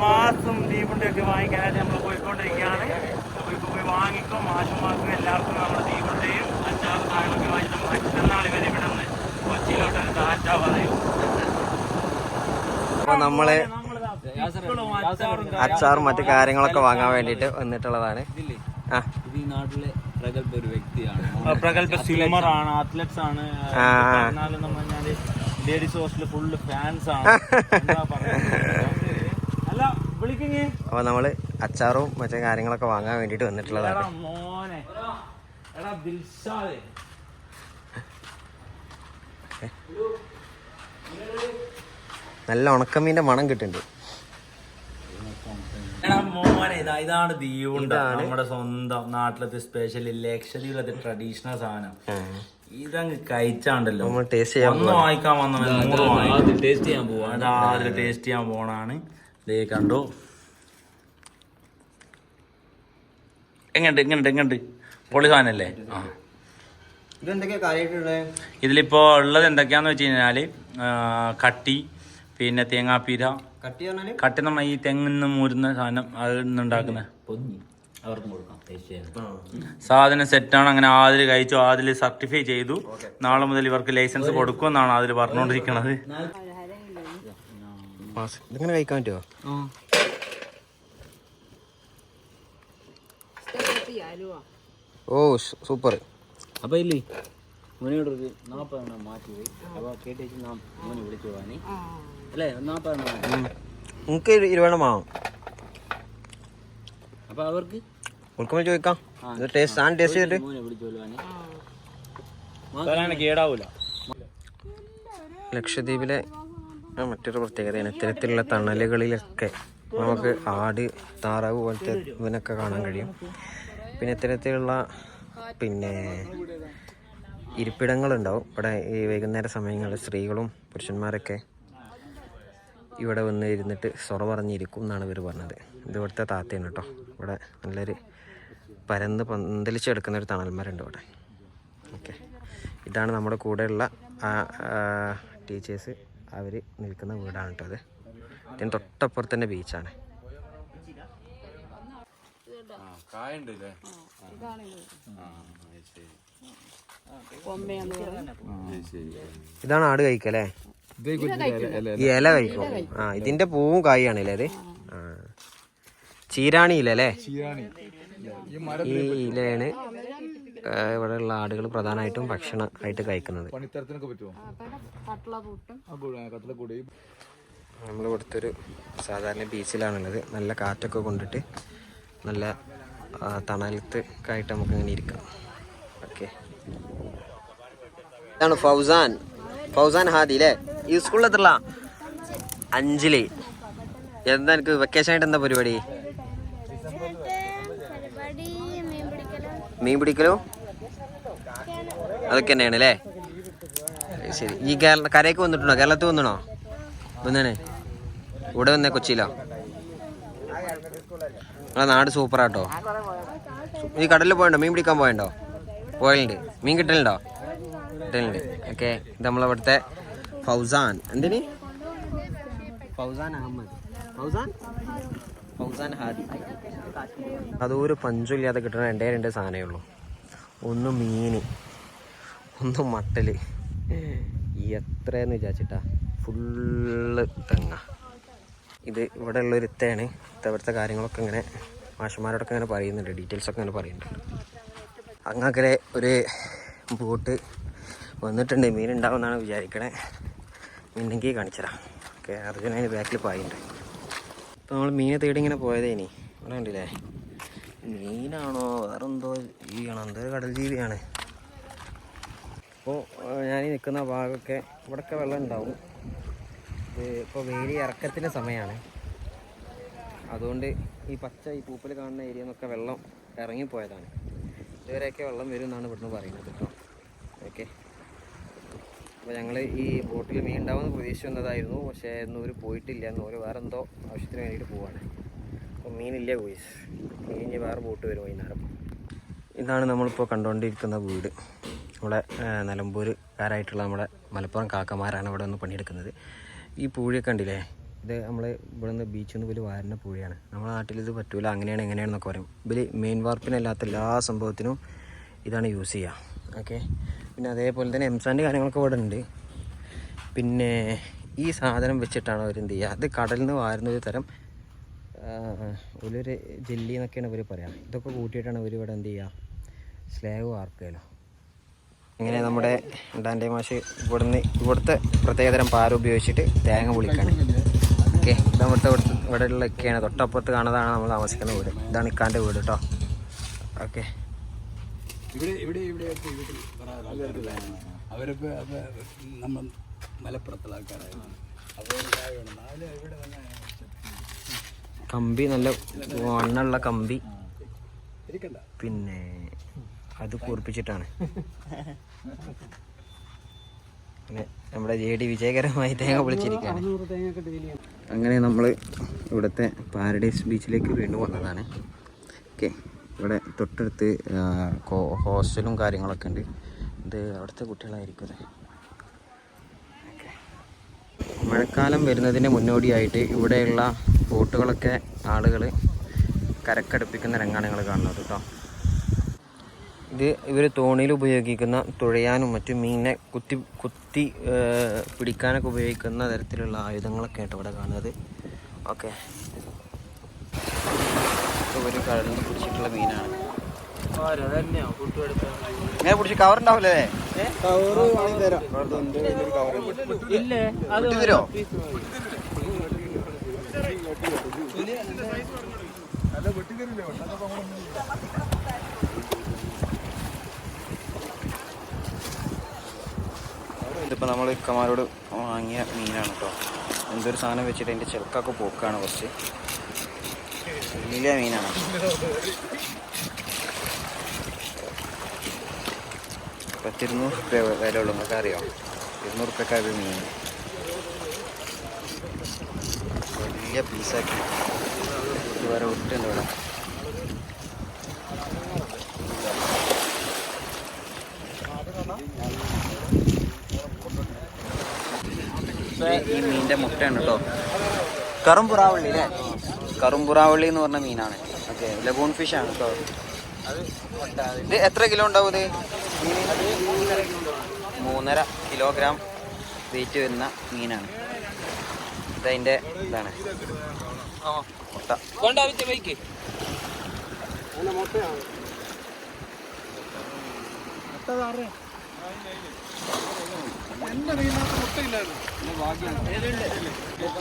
മാസും ദീപുണ്ടൊക്കെ വാങ്ങിക്കാനായിട്ട് നമ്മൾ പോയിക്കൊണ്ടിരിക്കുകയാണ്. പോയി പോയി വാങ്ങിക്കും മാഷന്മാർക്കും എല്ലാവർക്കും നമ്മുടെ ദീപുണ്ടയും അച്ചാറും സാധനമൊക്കെ വാങ്ങിച്ച് മറ്റന്നാൾ വരെ ഇവിടെ നിന്ന് കൊച്ചിയിലോട്ട് ടാറ്റ പറയും. അപ്പൊ നമ്മളെ അച്ചാറും മറ്റു കാര്യങ്ങളൊക്കെ വാങ്ങാൻ വേണ്ടിട്ട് വന്നിട്ടുള്ളതാണ്. ആ. ഇത് ഈ നാട്ടിലെ പ്രഗത്ഭ ഒരു വ്യക്തിയാണ്. ആ, പ്രഗത്ഭ സ്വിമ്മർ ആണ്. അത്ലറ്റ്സ് ആണ്. ലേഡീസ് ഹോസ്റ്റലിൽ ഫുള്ള് ഫാൻസ് ആണ്. അപ്പൊ നമ്മൾ അച്ചാറും മറ്റേ കാര്യങ്ങളൊക്കെ വാങ്ങാൻ വേണ്ടിട്ട് വന്നിട്ടുള്ളതാണ്. നല്ല ഉണക്കമീന്റെ മണം കിട്ടുന്നുണ്ട്. എടാ മോനെ ഇതാ ഇതാണ് ദീവുണ്ട. നമ്മുടെ സ്വന്തം നാട്ടിലത്തെ സ്പെഷ്യൽ ലക്ഷദ്വീപിലത്തെ ട്രഡീഷണൽ സാധനം. ഇതങ്ങ് കഴിച്ചാണ്ടല്ലോ. നമ്മൾ ടേസ്റ്റ് ചെയ്യാൻ ഒന്ന് വാങ്ങിക്കാൻ വന്നു ടേസ്റ്റ് ചെയ്യാൻ പോവാ ടേസ്റ്റ് ചെയ്യാൻ പോണാണ്. ദേ കണ്ടോ? എങ്ങണ്ട് എങ്ങണ്ട് എങ്ങണ്ട്? പൊളി സാധനല്ലേ? ആ. ഇതെന്തൊക്കെയാ കാര്യമായിട്ടുള്ളത് ഇതിലിപ്പോ ഉള്ളത് എന്തൊക്കെയാന്ന് വെച്ച് കഴിഞ്ഞാൽ കട്ടി പിന്നെ തേങ്ങാപ്പീര. കട്ടി നമ്മൾ കട്ടി നമ്മ ഈ തെങ്ങിന്ന് മൂരുന്ന സാധനം അത് ഉണ്ടാക്കുന്ന പൊന്നി. അവർക്കും കൊടുക്കാം ടേസ്റ്റ് ചെയ്യാൻ. സാധനം സെറ്റാണ്. അങ്ങനെ ആതിൽ കഴിച്ചു ആതിൽ സർട്ടിഫൈ ചെയ്തു. നാളെ മുതൽ ഇവർക്ക് ലൈസൻസ് കൊടുക്കുമെന്നാണ് അതിൽ പറഞ്ഞുകൊണ്ടിരിക്കുന്നത് ഇതിങ്ങനെ കഴിക്കാൻ പറ്റുമോ ഓ സൂപ്പർ. അപ്പൊ ഇല്ലേ? മോനോട് ഒരു നാൽപ്പതെണ്ണം മാറ്റി പോയി അപ്പൊ കേട്ടേച്ച് നാം മോനെ വിളിച്ചു പോവാനി. അല്ലേ? നാൽപ്പതെണ്ണം നമുക്ക് ഇരുപതെണ്ണം വാങ്ങും. അപ്പൊ അവർക്ക്? ഉൾക്കുമ്പോൾ ചോദിക്കാം. ടേസ്റ്റ് സാധനം ടേസ്റ്റ് ചെയ്തിട്ട്. മോനെ വിളിച്ചു കേടാവൂല. ലക്ഷദ്വീപിലെ മറ്റൊരു പ്രത്യേകതയാണ് ഇത്തരത്തിലുള്ള തണലുകളിലൊക്കെ നമുക്ക് ആട് താറാവ് പോലത്തെ ഇതിനൊക്കെ കാണാൻ കഴിയും. പിന്നെ ഇത്തരത്തിലുള്ള പിന്നെ ഇരിപ്പിടങ്ങളുണ്ടാവും. ഇവിടെ ഈ വൈകുന്നേര സമയങ്ങളിൽ സ്ത്രീകളും പുരുഷന്മാരൊക്കെ ഇവിടെ വന്ന് ഇരുന്നിട്ട് സൊറ പറഞ്ഞിരിക്കും എന്നാണ് ഇവർ പറഞ്ഞത്. ഇത് ഇവിടുത്തെ താത്തയാണ് കേട്ടോ. ഇവിടെ നല്ലൊരു പരന്ന് പന്തലിച്ചെടുക്കുന്ന ഒരു തണൽമാരുണ്ട് ഇവിടെ. ഓക്കെ. ഇതാണ് നമ്മുടെ കൂടെയുള്ള ടീച്ചേഴ്സ്. അവർ നിൽക്കുന്ന വീടാണ് കേട്ടോ അത്. ഇതിന് തൊട്ടപ്പുറത്ത് തന്നെ ബീച്ചാണ് ഇതാണ് ആട് കഴിക്കല്ലേ ഈ ഇല കഴിക്കും. ആ ഇതിന്റെ പൂവും കായാണല്ലേ അത് ആ. ചീരാണി ഇല്ലല്ലേ അല്ലേ ഈ ഇലയാണ്. ഇവിടെയുള്ള ആടുകൾ പ്രധാനമായിട്ടും ഭക്ഷണം ആയിട്ട് കഴിക്കുന്നത് നമ്മൾ ഇവിടുത്തെ ഒരു സാധാരണ ബീച്ചിലാണുള്ളത്. നല്ല കാറ്റൊക്കെ കൊണ്ടിട്ട് നല്ല തണലത്ത് ആയിട്ട് നമുക്ക് ഇങ്ങനെ ഇരിക്കാം. ഓക്കെ. ഇതാണ് ഫൗസാൻ. ഫൗസാൻ ഹാദി അല്ലേ ഈ സ്കൂളിൽ അഞ്ജലി. അഞ്ചിൽ എന്താ എനിക്ക് വെക്കേഷൻ ആയിട്ട് എന്താ പരിപാടി മീൻ പിടിക്കലും മീൻ പിടിക്കലോ? അതൊക്കെ തന്നെയാണ് അല്ലേ? ശരി. ഈ കേരള കരയ്ക്ക് വന്നിട്ടുണ്ടോ? കേരളത്തിൽ വന്നിണോ വന്നേനെ ഇവിടെ വന്നേ കൊച്ചിയിലോ? നിങ്ങളെ നാട് സൂപ്പറാട്ടോ. ഈ കടലിൽ പോയണ്ടോ? മീൻ പിടിക്കാൻ പോയണ്ടോ? പോയലുണ്ട്. മീൻ കിട്ടലുണ്ടോ? കിട്ടലുണ്ട്. ഓക്കെ. ഇത് നമ്മളിവിടുത്തെ ഫൗസാൻ. എന്തിന്? ഫൗസാൻ അഹമ്മദ്. ഫൗസാൻ? ഫൗസാൻ ഹാദി. അതൊരു പഞ്ചമില്ലാതെ കിട്ടണ രണ്ടേ രണ്ട് സാധനമേ ഉള്ളൂ. ഒന്ന് മീൻ ഒന്ന് മട്ടൽ. എത്രയെന്ന് വിചാരിച്ചിട്ടാ? ഫുള്ള് തെങ്ങ. ഇത് ഇവിടെ ഉള്ളൊരു ഇത്തയാണ്. ഇത്തവിടുത്തെ കാര്യങ്ങളൊക്കെ ഇങ്ങനെ മാഷന്മാരോടൊക്കെ ഇങ്ങനെ പറയുന്നുണ്ട്. ഡീറ്റെയിൽസ് ഒക്കെ ഇങ്ങനെ പറയുന്നുണ്ട്. അങ്ങക്കരെ ഒരു ബോട്ട് വന്നിട്ടുണ്ട്. മീൻ ഉണ്ടാവുമെന്നാണ് വിചാരിക്കണേ. മീനെങ്കിൽ കാണിച്ചരാം. ഓക്കെ അർജുന അതിന് ബാക്കിൽ പായുണ്ട് ഇപ്പോൾ നമ്മൾ മീനെ തേടി ഇങ്ങനെ പോയതേനി. ഇവിടെ ഉണ്ടല്ലേ മീനാണോ? വേറെന്തോ ജീവിയാണോ. എന്തോ കടൽ ജീവിയാണ്. അപ്പോൾ ഞാൻ നിൽക്കുന്ന ഭാഗമൊക്കെ ഇവിടെയൊക്കെ വെള്ളം ഉണ്ടാവും. ഇത് ഇപ്പോൾ വേലി ഇറക്കത്തിന്റെ സമയമാണ് അതുകൊണ്ട് ഈ പച്ച ഈ പൂപ്പൽ കാണുന്ന ഏരിയ എന്നൊക്കെ വെള്ളം ഇറങ്ങിപ്പോയതാണ്. ഇതുവരെയൊക്കെ വെള്ളം വരും എന്നാണ് ഇവിടുന്ന് പറയുന്നത് കേട്ടോ. ഓക്കെ. അപ്പോൾ ഞങ്ങൾ ഈ ബോട്ടിൽ മീൻ ഉണ്ടാവുമെന്ന് പ്രതീക്ഷിച്ചു വന്നതായിരുന്നു പക്ഷേ ഇന്നൂർ പോയിട്ടില്ല. നൂര് വേറെ എന്തോ ആവശ്യത്തിന് വേണ്ടിയിട്ട് പോവാണ്. മീനില്ല പോയിസ് മീൻ ഇനി വേറെ ബോട്ട് വരും വൈകുന്നേരം. ഇതാണ് നമ്മളിപ്പോൾ കണ്ടുകൊണ്ടിരിക്കുന്ന വീട്. നമ്മുടെ നിലമ്പൂരുകാരായിട്ടുള്ള നമ്മുടെ മലപ്പുറം കാക്കമാരാണ് ഇവിടെ ഒന്ന് പണിയെടുക്കുന്നത്. ഈ പൂഴിയൊക്കെ കണ്ടില്ലേ? ഇത് നമ്മൾ ഇവിടെ നിന്ന് ബീച്ചിൽ നിന്ന് പോലും വാരുന്ന പൂഴിയാണ്. നമ്മുടെ നാട്ടിൽ ഇത് പറ്റൂല അങ്ങനെയാണ് എങ്ങനെയാണെന്നൊക്കെ പറയും. ഇതിൽ മെയിൻ വാർപ്പിനല്ലാത്ത എല്ലാ സംഭവത്തിനും ഇതാണ് യൂസ് ചെയ്യുക ഓക്കെ പിന്നെ അതേപോലെ തന്നെ എംസാന്റെ കാര്യങ്ങളൊക്കെ ഇവിടെ ഉണ്ട്. പിന്നെ ഈ സാധനം വെച്ചിട്ടാണ് അവർ എന്ത് ചെയ്യുക അത് കടലിൽ നിന്ന് വാരുന്ന ഒരു തരം ഒരു ജെല്ലി എന്നൊക്കെയാണ് ഇവർ പറയാം. ഇതൊക്കെ കൂട്ടിയിട്ടാണ് ഇവർ ഇവിടെ എന്ത് ചെയ്യുക സ്ലേവ് വാർക്കുകയല്ലോ ഇങ്ങനെ നമ്മുടെ ഡാൻഡേ മാഷ് ഇവിടുന്ന് ഇവിടുത്തെ പ്രത്യേകതരം പാര ഉപയോഗിച്ചിട്ട് തേങ്ങ പൊളിക്കാണ്. ഓക്കെ ഇതവിടുത്തെ നമ്മുടെ ഇവിടുത്തെ ഇവിടെ ഉള്ള ഒക്കെയാണ് തൊട്ടപ്പുറത്ത് കാണുന്നതാണ് നമ്മൾ താമസിക്കുന്ന വീട്. ഇതാണ് ഇക്കാന്റെ വീട് കേട്ടോ ഓക്കെ. ഇവിടെ ഇവിടെ ഇവിടെ നമ്മൾ മലപ്പുറത്തുള്ള ആൾക്കാരായിരുന്നു. അപ്പോൾ നാല് ഇവിടെ കമ്പി നല്ല വണ്ണുള്ള കമ്പി. പിന്നെ അത് കൂർപ്പിച്ചിട്ടാണ് നമ്മുടെ ജെ ഡി വിജയകരമായി തേങ്ങ പൊളിച്ചിരിക്കുകയാണ്. അങ്ങനെ നമ്മൾ ഇവിടുത്തെ പാരഡൈസ് ബീച്ചിലേക്ക് വീണ്ടും വന്നതാണ്. ഓക്കെ ഇവിടെ തൊട്ടടുത്ത് ഹോസ്റ്റലും കാര്യങ്ങളൊക്കെ ഉണ്ട്. ഇത് അവിടുത്തെ കുട്ടികളായിരിക്കും അതെ. മഴക്കാലം വരുന്നതിന് മുന്നോടിയായിട്ട് ഇവിടെയുള്ള ബോട്ടുകളൊക്കെ ആളുകൾ കരക്കടുപ്പിക്കുന്ന രംഗമാണ് നിങ്ങൾ കാണുന്നത് കേട്ടോ ഇത് ഇവർ തോണിയിൽ ഉപയോഗിക്കുന്ന തുഴയാനും മറ്റു മീനിനെ കുത്തി കുത്തി പിടിക്കാനൊക്കെ ഉപയോഗിക്കുന്ന തരത്തിലുള്ള ആയുധങ്ങളൊക്കെ ആയിട്ട് ഇവിടെ കാണുന്നത്. ഓക്കെ. ഒരു കടലിൽ പിടിച്ചിട്ടുള്ള മീനാണ്. ഇങ്ങനെ പിടിച്ച് കവർ ഉണ്ടാവില്ലേ ഇല്ലേ തരുമോ ഇതിപ്പോൾ നമ്മൾ ഇക്കമാരോട് വാങ്ങിയ മീനാണ് കേട്ടോ എന്തൊരു സാധനം വെച്ചിട്ട് അതിന്റെ ചെറുക്കൊക്കെ പോക്കാണ് കുറച്ച്. വലിയ മീനാണ്. പത്തിരുന്നൂറ് റുപ്യ വില ഉള്ളൂ നിങ്ങൾക്ക് അറിയാം ഇരുന്നൂറ് റുപ്യക്കാർ മീൻ. വലിയ പീസാക്കി. വേറെ ഒട്ടുണ്ട് ഇവിടെ. ഈ മീനിന്റെ മുട്ടയാണ് കേട്ടോ കറുമ്പുറാവള്ളി അല്ലേ കറുമ്പുറാവള്ളി എന്ന് പറഞ്ഞ മീനാണ്. ഓക്കെ ലഗൂൺ ഫിഷ് ആണ് കേട്ടോ ഇത് എത്ര കിലോ ഉണ്ടാവും ഇത്? മീന്? മൂന്നര കിലോഗ്രാം വെയിറ്റ് വരുന്ന മീനാണ്. ഇതതിന്റെ ഇതാണ്. മുട്ട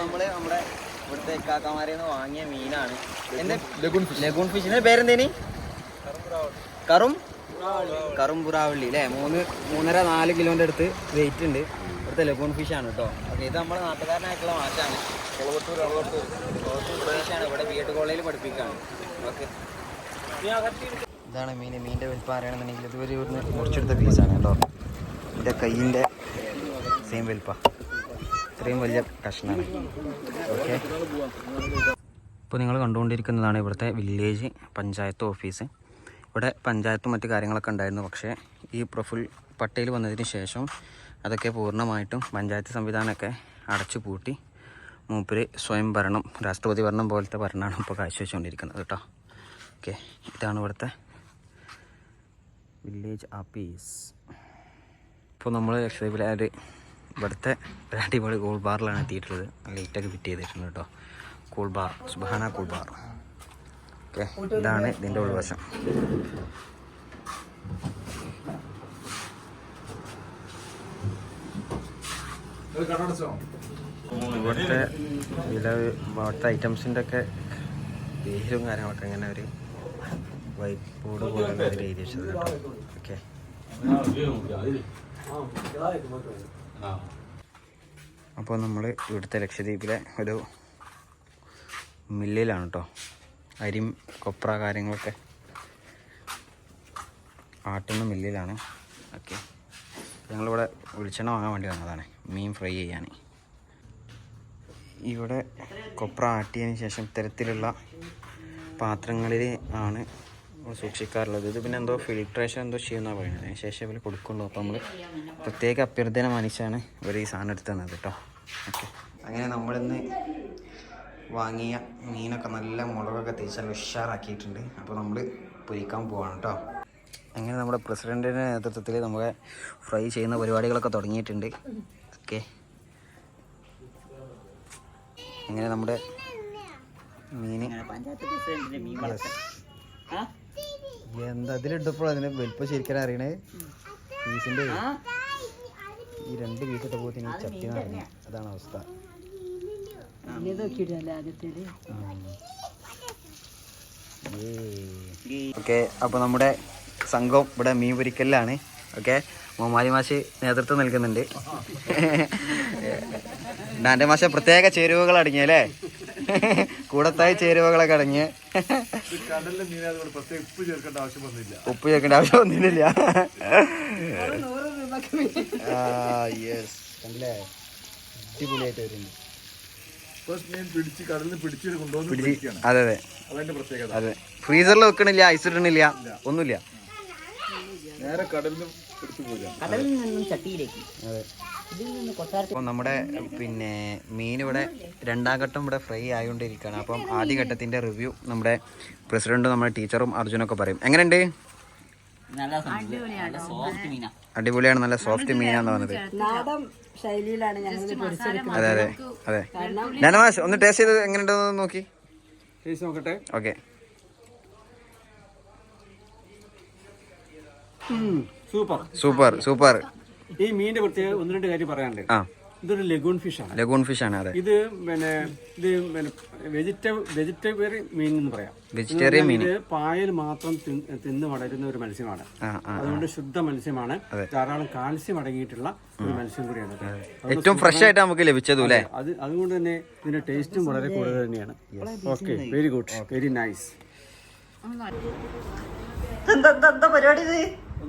നമ്മൾ നമ്മുടെ ഇവിടുത്തെ കാക്കമാരെ വാങ്ങിയ മീനാണ്. ലഗൂൺ ഫിഷിന്റെ പേരെന്തേനി? കറും? കറും പുറാവള്ളി അല്ലേ? മൂന്ന് മൂന്നര നാല് കിലോന്റെ അടുത്ത് വെയിറ്റ് ഉണ്ട്. ഇവിടുത്തെ ലഗൂൺ ഫിഷ് ആണ് കേട്ടോ ഓക്കെ ഇത് നമ്മുടെ നാട്ടുകാരനായിട്ടുള്ള മാറ്റാണ് ഫിഷാണ് ഇവിടെ ബി എഡ് കോളേജിൽ പഠിപ്പിക്കുകയാണ് ഓക്കെ. ഇതാണ് മീൻ. മീനിന്റെ വലിപ്പം അറിയണമെന്നുണ്ടെങ്കിൽ ഇതുവരെ ഇവിടുന്ന് മുറിച്ചെടുത്ത പീസാണ് കേട്ടോ എന്റെ കയ്യിന്റെ സെയിം വലിപ്പ. ഇത്രയും വലിയ കഷ്ണമാണ് ഓക്കെ. ഇപ്പോൾ നിങ്ങൾ കണ്ടുകൊണ്ടിരിക്കുന്നതാണ് ഇവിടുത്തെ വില്ലേജ് പഞ്ചായത്ത് ഓഫീസ് ഇവിടെ പഞ്ചായത്തും മറ്റു കാര്യങ്ങളൊക്കെ ഉണ്ടായിരുന്നു. പക്ഷേ ഈ പ്രഫുൽ പട്ടയിൽ വന്നതിന് ശേഷം അതൊക്കെ പൂർണമായിട്ടും പഞ്ചായത്ത് സംവിധാനമൊക്കെ അടച്ചു പൂട്ടി. മൂപ്പര് സ്വയം ഭരണം രാഷ്ട്രപതി ഭരണം പോലത്തെ ഭരണമാണ് ഇപ്പോൾ കാഴ്ചവെച്ചുകൊണ്ടിരിക്കുന്നത് കേട്ടോ. ഓക്കെ ഇതാണ് ഇവിടുത്തെ വില്ലേജ് ആപ്പീസ് ഇപ്പോൾ നമ്മൾ ലക്ഷദ്വീപിലെ ഒരു ഇവിടുത്തെ ഒരു അടിപൊളി കൂൾ ബാറിലാണ് എത്തിയിട്ടുള്ളത്. ലൈറ്റൊക്കെ ഫിറ്റ് ചെയ്തിട്ടുണ്ട് കേട്ടോ. കൂൾ ബാർ സുബാന കൂൾ ബാർ ഓക്കെ ഇതാണ് ഇതിന്റെ ഉൾവശം. ഇവിടുത്തെ വില ഇവിടുത്തെ ഐറ്റംസിന്റെ ഒക്കെ പേരും കാര്യങ്ങളൊക്കെ ഇങ്ങനെ ഒരു ബോർഡ് പോലുള്ള ഒരു വെച്ചത് കേട്ടോ ഓക്കെ. അപ്പോൾ നമ്മൾ ഇവിടുത്തെ ലക്ഷദ്വീപിലെ ഒരു മില്ലിലാണ് കേട്ടോ അരിം കൊപ്ര കാര്യങ്ങളൊക്കെ ആട്ടുന്ന മില്ലിലാണ്. ഓക്കെ. ഞങ്ങളിവിടെ വെളിച്ചെണ്ണ വാങ്ങാൻ വേണ്ടി വന്നതാണ്. മീൻ ഫ്രൈ ചെയ്യാൻ ഇവിടെ കൊപ്ര ആട്ടിയതിന് ശേഷം ഇത്തരത്തിലുള്ള പാത്രങ്ങളിൽ ആണ് സൂക്ഷിക്കാറുള്ളത്. ഇത് പിന്നെ എന്തോ ഫിൽട്രേഷൻ എന്തോ ചെയ്യുന്ന പറയുന്നത്. അതിന് ശേഷം ഇവർ കൊടുക്കുള്ളൂ. അപ്പോൾ നമ്മൾ പ്രത്യേക അഭ്യർത്ഥന മാനിച്ചാണ് ഇവർ ഈ സാധനം എടുത്തു തന്നത് കേട്ടോ. ഓക്കെ. അങ്ങനെ നമ്മളിന്ന് വാങ്ങിയ മീനൊക്കെ നല്ല മുളകൊക്കെ തേച്ച് ഉഷാറാക്കിയിട്ടുണ്ട്. അപ്പോൾ നമ്മൾ പൊരിക്കാൻ പോവാണ് കേട്ടോ. അങ്ങനെ നമ്മുടെ പ്രസിഡന്റിന്റെ നേതൃത്വത്തിൽ നമ്മുടെ ഫ്രൈ ചെയ്യുന്ന പരിപാടികളൊക്കെ തുടങ്ങിയിട്ടുണ്ട്. ഓക്കെ. അങ്ങനെ നമ്മുടെ മീൻ? എന്താ അതിലിട്ടപ്പോൾ അതിന് വലിപ്പം ശരിക്കാൻ അറിയണേ? പീസിന്റെ ഈ രണ്ട് പീസ് ഇട്ടപ്പോൾ ഈ ചട്ടി നിറഞ്ഞു അതാണ് അവസ്ഥ. ഓക്കെ അപ്പോൾ നമ്മുടെ സംഘം ഇവിടെ മീൻ പൊരിക്കലാണ് ഓക്കെ മോമാലി മാഷ് നേതൃത്വം നൽകുന്നുണ്ട്. ഡാന്റെ മാഷ പ്രത്യേക ചേരുവകൾ അടങ്ങിയല്ലേ കൂടത്തായി ചേരുവകളൊക്കെ അടങ്ങിയ. കടലിലെ ഉപ്പ് ചേർക്കേണ്ട ആവശ്യം വന്നില്ല. ഉപ്പ് ചേർക്കേണ്ട ആവശ്യം അടിപൊളിയായിട്ട് വരുന്നുണ്ട്. അതെ അതെ. അതെ. ഫ്രീസറിൽ വെക്കണില്ല ഐസ് ഇടണില്ല ഒന്നുമില്ല. നേരെ കടലിൽ പോരാ കടലിൽ നിന്നും ചട്ടിയിലേക്ക്. അപ്പോൾ നമ്മുടെ പിന്നെ മീൻ ഇവിടെ രണ്ടാം ഘട്ടം ഇവിടെ ഫ്രൈ ആയിക്കൊണ്ടിരിക്കുകയാണ് അപ്പം ആദ്യ ഘട്ടത്തിന്റെ റിവ്യൂ നമ്മുടെ പ്രസിഡന്റും നമ്മുടെ ടീച്ചറും അർജുനൊക്കെ പറയും. എങ്ങനെയുണ്ട്? നല്ല സോഫ്റ്റ് മീനാ. അടിപൊളിയാണ് നല്ല സോഫ്റ്റ് മീനാന്ന് പറഞ്ഞത്. അതെ അതെ. അതെ. ധനമാഷ് ഒന്ന് ടേസ്റ്റ് ചെയ്ത് എങ്ങനെയുണ്ടെന്ന് നോക്കി. നോക്കട്ടെ. Okay super. Super super. ഈ മീനിന്റെ പ്രത്യേക ഒന്ന് രണ്ട് കാര്യം പറയാനുണ്ട്. ആ. ഇതൊരു ലഗൂൺ ഫിഷ് ആണ്. ലഗൂൺ ഫിഷ് ആണ് അതെ. ഇത് പിന്നെ ഇത് പിന്നെ വെജിറ്റബിൾ വെജിറ്റേറിയൻ മീൻ എന്ന് പറയാം. വെജിറ്റേറിയൻ മീൻ. പായൽ മാത്രം തിന്ന് വളരുന്ന ഒരു മത്സ്യമാണ്. അതുകൊണ്ട് ശുദ്ധ മത്സ്യമാണ്. ധാരാളം കാൽസ്യം അടങ്ങിയിട്ടുള്ള ഒരു മത്സ്യം കൂടിയാണ് ഏറ്റവും ഫ്രഷ് ആയിട്ട് നമുക്ക് ലഭിച്ചതും അല്ലേ? അത്. അതുകൊണ്ട് തന്നെ ഇതിന്റെ ടേസ്റ്റും വളരെ കൂടുതൽ തന്നെയാണ്. Okay very good very nice പരിപാടി ഇത്?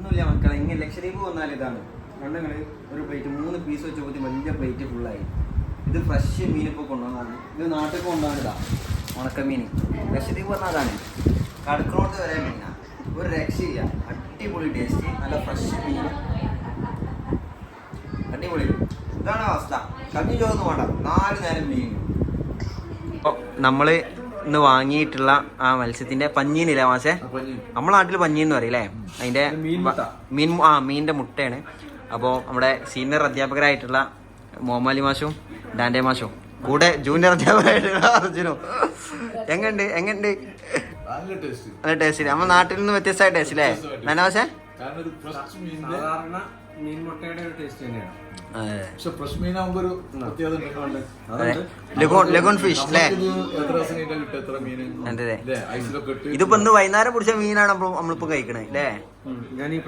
ഒന്നുമില്ല മക്കളെ. ഇങ്ങനെ ലക്ഷദ്വീപ് വന്നാൽ ഇതാണ്. കണ്ടങ്ങൾ ഒരു പ്ലേറ്റ് മൂന്ന് പീസ് വെച്ച് പോയി വലിയ പ്ലേറ്റ് ഫുള്ളായി ഇത് ഫ്രഷ് മീൻ ഇപ്പോൾ ഇത് നാട്ടിൽ കൊണ്ടുവന്നതാ. ഉണക്കമീൻ ലക്ഷദ്വീപ് വന്നാൽ അതാണ്. കടക്കണോട്ട് വരെ മീന. ഒരു രക്ഷയില്ല. അടിപൊളി ടേസ്റ്റ് നല്ല ഫ്രഷ് മീൻ. അടിപൊളി. ഇതാണ് അവസ്ഥ. കഞ്ഞി ചോദിച്ചു വേണ്ട. നാല് നേരം മീൻ. നമ്മൾ ഇന്ന് വാങ്ങിയിട്ടുള്ള ആ മത്സ്യത്തിന്റെ പഞ്ഞീനില്ല മാസേ നമ്മളെ നാട്ടിൽ പഞ്ഞി എന്ന് പറയും അല്ലേ അതിന്റെ മീൻ ആ മീനിന്റെ മുട്ടയാണ്. അപ്പോൾ നമ്മുടെ സീനിയർ അധ്യാപകരായിട്ടുള്ള മോമാലി മാഷും ഡാൻഡേ മാഷും. കൂടെ ജൂനിയർ അധ്യാപകരായിട്ടുള്ള അർജുനും. എങ്ങണ്ട് എങ്ങണ്ട് നല്ല ടേസ്റ്റ് നല്ല ടേസ്റ്റ് നമ്മൾ നാട്ടിൽ നിന്ന് വ്യത്യസ്തമായ ടേസ്റ്റ് അല്ലേ നന്നാ സാധാരണ മീൻ മുട്ടയുടെ ഒരു ടേസ്റ്റ് തന്നെയാണ്. പക്ഷെ ഫ്രഷ് മീനാകുമ്പോ ഒരു പ്രത്യേകത ഉണ്ട് ലഗോൺ ലഗോൺ ഫിഷ് അല്ലേ ഇതിപ്പോ ഇന്ന് വൈകുന്നേരം പിടിച്ച മീനാണ് നമ്മളിപ്പോ കഴിക്കണേ അല്ലേ ഞാൻ ഈ